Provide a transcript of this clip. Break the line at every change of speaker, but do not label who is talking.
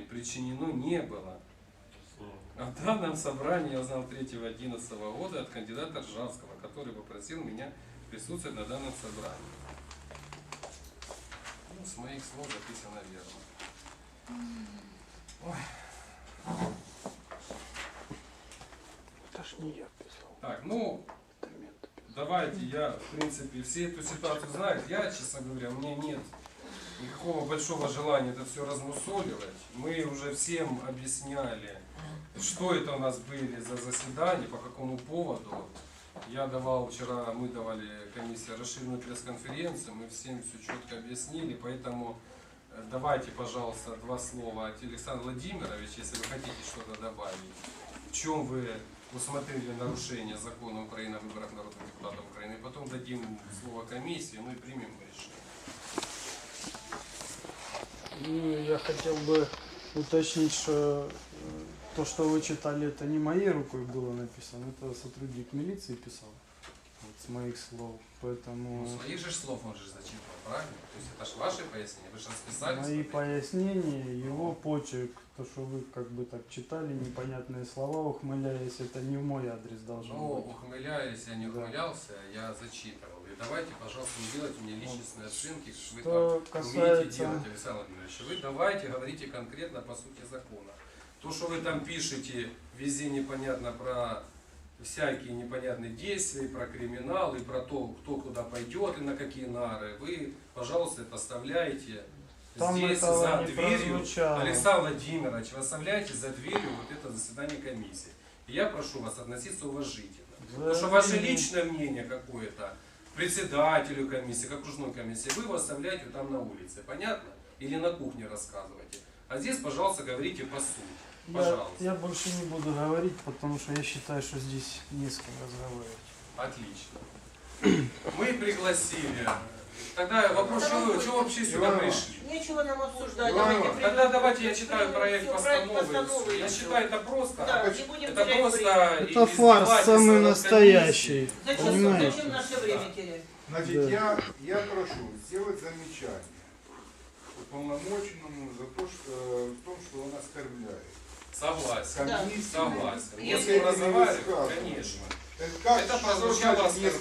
причинено не было. О данном собрании я узнал 3.11 года от кандидата Ржавского, который попросил меня присутствовать на данном собрании. Ну, с моих слов записано верно.
Это ж не я писал.
Так, ну, давайте я, в принципе, все эту ситуацию знают. Я, честно говоря, у меня нет никакого большого желания это все размусоливать. Мы уже всем объясняли, что это у нас были за заседания, по какому поводу. Я давал вчера, мы давали комиссия расширенную пресс-конференцию, мы всем все четко объяснили, поэтому э, давайте, пожалуйста, два слова от Александра Владимировича, если вы хотите что-то добавить. В чем вы усмотрели нарушение закона Украины о выборах народных депутатов Украины, потом дадим слово комиссии, ну и примем решение.
Ну, я хотел бы уточнить, что э, то, что вы читали, это не моей рукой было написано, это сотрудник милиции писал. С моих слов. Поэтому
Ну, своих же слов он же зачитывал, правильно? То есть это же ваши пояснения, вы же расписали.
мои пояснения, его почерк, то, что вы как бы так читали, непонятные слова, ухмыляясь, это не в мой адрес должно
Ну,
быть.
ухмыляясь, я не
Да.
ухмылялся, я зачитывал. И давайте, пожалуйста, не делайте мне личностные оценки, что вы там умеете
касается-
делать, Александр Владимирович. Вы давайте говорите конкретно по сути закона. То, что вы там пишете, везде непонятно про всякие непонятные действия, и про криминал, и про то, кто куда пойдет и на какие нары, вы, пожалуйста, это оставляете
Там
здесь, за дверью.
прозвучало.
Александр Владимирович, вы оставляете за дверью вот это заседание комиссии. И я прошу вас относиться уважительно. Потому что ваше личное мнение какое-то, председателю комиссии, к окружной комиссии, вы его оставляете там на улице, понятно? Или на кухне рассказываете. А здесь, пожалуйста, говорите по сути.
Я,
Пожалуйста.
я больше не буду говорить, потому что я считаю, что здесь не с кем разговаривать.
Отлично. Мы пригласили. Тогда вопрос, что вы, что вообще сюда
Иван
пришли?
Нечего нам обсуждать.
Иван
Давайте
Иванович,
Тогда давайте я читаю проект постановы. Я считаю, это просто.
Да, не будем
Это просто
время.
Это фарс самый
над
настоящий.
Зачем,
Понимаете?
зачем наше время терять?
Значит,
Да.
я, я прошу сделать замечание уполномоченному за то, что, в том, что он оскорбляет.
Согласен.
Да.
Согласен. Если разговаривать, конечно.
Это как
Это прозвучало
значит